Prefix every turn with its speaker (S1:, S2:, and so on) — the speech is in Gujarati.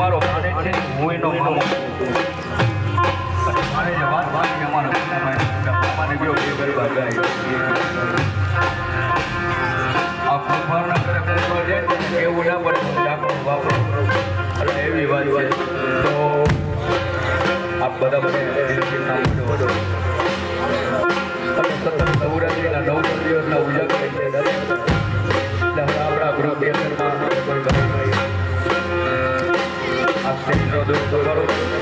S1: ઈ મારો ભાણેજ છે, હું એનો મામો અને મારે જે વાત અમારા મામાને ગયો બે ગરબા આ ભગવાનના એવું ના પડે ડાકણું એટલે એવી વાત છે. તો આપ બધા મને de, de.